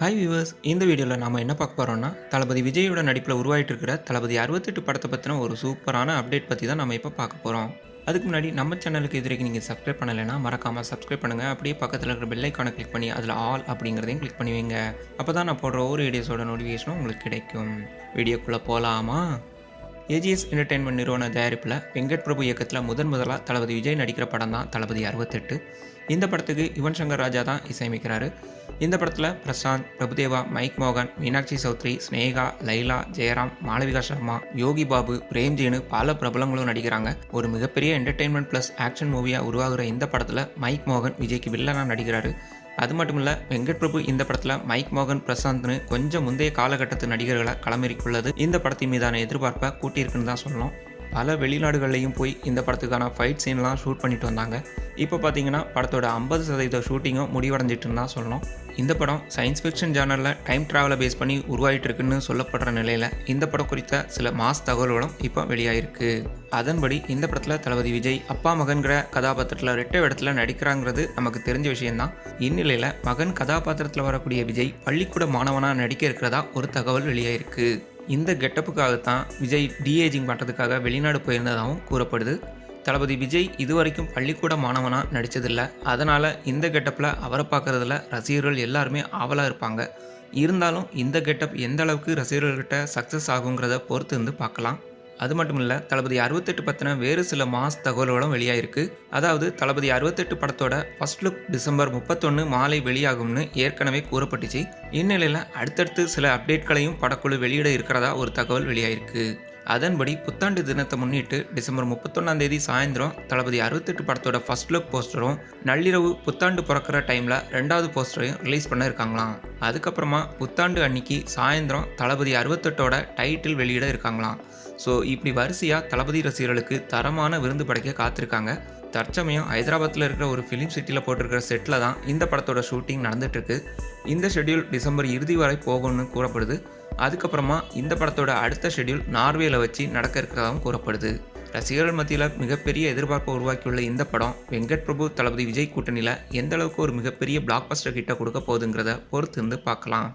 Hi viewers இந்த வீடியோவில் நாம் என்ன பார்க்க போகிறோம்னா தளபதி விஜயோட நடிப்பில் உருவாயிட்டு இருக்கிற தளபதி அறுபத்தெட்டு படத்தை பற்றின ஒரு சூப்பரான அப்டேட் பற்றி தான் நம்ம இப்போ பார்க்க போகிறோம் அதுக்கு முன்னாடி நம்ம சேனலுக்கு இது வரைக்கும் நீங்கள் சப்ஸ்கிரைப் பண்ணலைன்னா மறக்காமல் சப்ஸ்கிரைப் பண்ணுங்கள் அப்படியே பக்கத்தில் இருக்கிற பெல் கிளிக் பண்ணி அதில் ஆல் அப்படிங்கிறதையும் கிளிக் பண்ணுவீங்க அப்போ தான் நான் போடுற ஒவ்வொரு வீடியோஸோட நோட்டிஃபிகேஷனும் உங்களுக்கு கிடைக்கும். வீடியோக்குள்ளே போகலாமா ஏஜிஎஸ் என்டர்டெயின்மெண்ட் நிறுவன தயாரிப்பில் வெங்கட் பிரபு இயக்கத்தில் முதன் முதலாக தளபதி விஜய் நடிக்கிற படம் தான் தளபதி அறுபத்தெட்டு. இந்த படத்துக்கு யுவன் சங்கர் ராஜா தான் இசையமைக்கிறாரு. இந்த படத்தில் பிரசாந்த் பிரபுதேவா மைக் மோகன் மீனாட்சி சௌத்ரி ஸ்னேகா லைலா ஜெயராம் மாளவிகா சர்மா யோகி பாபு பிரேம்ஜின்னு பல பிரபலங்களும் நடிக்கிறாங்க. ஒரு மிகப்பெரிய என்டர்டெயின்மெண்ட் ப்ளஸ் ஆக்ஷன் மூவியாக உருவாகிற இந்த படத்தில் மைக் மோகன் விஜய்க்கு வில்லனாக நடிக்கிறாரு. அது மட்டும் இல்லை வெங்கட் பிரபு இந்த படத்தில் மைக் மோகன் பிரசாந்த்னு கொஞ்சம் முந்தைய காலகட்டத்து நடிகர்களை களமிறக்கியுள்ளது. இந்த படத்தின் மீதான எதிர்பார்ப்பை கூட்டியிருக்குன்னு தான் சொல்லணும். பல வெளிநாடுகள்லையும் போய் இந்த படத்துக்கான ஃபைட் சீன்லாம் ஷூட் பண்ணிட்டு வந்தாங்க. இப்போ பார்த்தீங்கன்னா படத்தோட ஐம்பது சதவீத ஷூட்டிங்கும் முடிவடைஞ்சிட்டுன்னு தான் சொல்லணும். இந்த படம் சயின்ஸ் ஃபிக்ஷன் ஜானரில் டைம் ட்ராவலை பேஸ் பண்ணி உருவாகிட்டு இருக்குன்னு சொல்லப்படுற நிலையில் இந்த படம் குறித்த சில மாஸ் தகவல்களும் இப்போ வெளியாயிருக்கு. அதன்படி இந்த படத்தில் தளபதி விஜய் அப்பா மகன்கிற கதாபாத்திரத்தில் ரெட்டை இடத்துல நடிக்கிறாங்கிறது நமக்கு தெரிஞ்ச விஷயம்தான். இந்நிலையில் மகன் கதாபாத்திரத்தில் வரக்கூடிய விஜய் பள்ளிக்கூட மாணவனாக நடிக்க இருக்கிறதா ஒரு தகவல் வெளியாயிருக்கு. இந்த கெட்டப்புக்காகத்தான் விஜய் டிஏஜிங் பண்ணுறதுக்காக வெளிநாடு போயிருந்ததாகவும் கூறப்படுது. தளபதி விஜய் இதுவரைக்கும் பள்ளிக்கூட மாணவனாக நடித்ததில்ல அதனால் இந்த கெட்டப்பில் அவரை பார்க்குறதுல ரசிகர்கள் எல்லாருமே ஆவலாக இருப்பாங்க. இருந்தாலும் இந்த கெட்டப் எந்த அளவுக்கு ரசிகர்கள்கிட்ட சக்ஸஸ் ஆகுங்கிறத பொறுத்து இருந்து பார்க்கலாம். அது மட்டும் இல்லை தளபதி அறுபத்தெட்டு பற்றின வேறு சில மாஸ் தகவல்களும் வெளியாயிருக்கு. அதாவது தளபதி அறுபத்தெட்டு படத்தோட ஃபர்ஸ்ட் லுக் டிசம்பர் முப்பத்தொன்று மாலை வெளியாகும்னு ஏற்கனவே கூறப்பட்டுச்சு. இந்நிலையில் அடுத்தடுத்து சில அப்டேட்களையும் படக்குழு வெளியிட இருக்கிறதா ஒரு தகவல் வெளியாயிருக்கு. அதன்படி புத்தாண்டு தினத்தை முன்னிட்டு டிசம்பர் முப்பத்தொன்னாம் தேதி சாயந்தரம் தளபதி அறுபத்தெட்டு படத்தோட ஃபர்ஸ்ட் லுக் போஸ்டரும் நள்ளிரவு புத்தாண்டு பிறக்கிற டைமில் ரெண்டாவது போஸ்டரையும் ரிலீஸ் பண்ண இருக்காங்களாம். அதுக்கப்புறமா புத்தாண்டு அன்னைக்கு சாயந்தரம் தளபதி அறுபத்தெட்டோட டைட்டில் வெளியிட இருக்காங்களாம். ஸோ இப்படி வரிசையாக தளபதி ரசிகர்களுக்கு தரமான விருந்து படைக்க காத்திருக்காங்க. தற்சமயம் ஹைதராபாத்தில் இருக்கிற ஒரு ஃபிலிம் சிட்டியில் போட்டிருக்கிற செட்டில் தான் இந்த படத்தோட ஷூட்டிங் நடந்துட்டுருக்கு. இந்த ஷெட்யூல் டிசம்பர் இறுதி வரை போகும்னு கூறப்படுது. அதுக்கப்புறமா இந்த படத்தோட அடுத்த ஷெட்யூல் நார்வேல வச்சு நடக்க இருக்கிறதாகவும் கூறப்படுது. ரசிகர்கள் மத்தியில் மிகப்பெரிய எதிர்பார்ப்பை உருவாக்கியுள்ள இந்த படம் வெங்கட் பிரபு தளபதி விஜய் கூட்டணியில் எந்த அளவுக்கு ஒரு மிகப்பெரிய பிளாக் பஸ்டர் கிட்ட கொடுக்க போகுதுங்கிறத பொறுத்து இருந்து பார்க்கலாம்.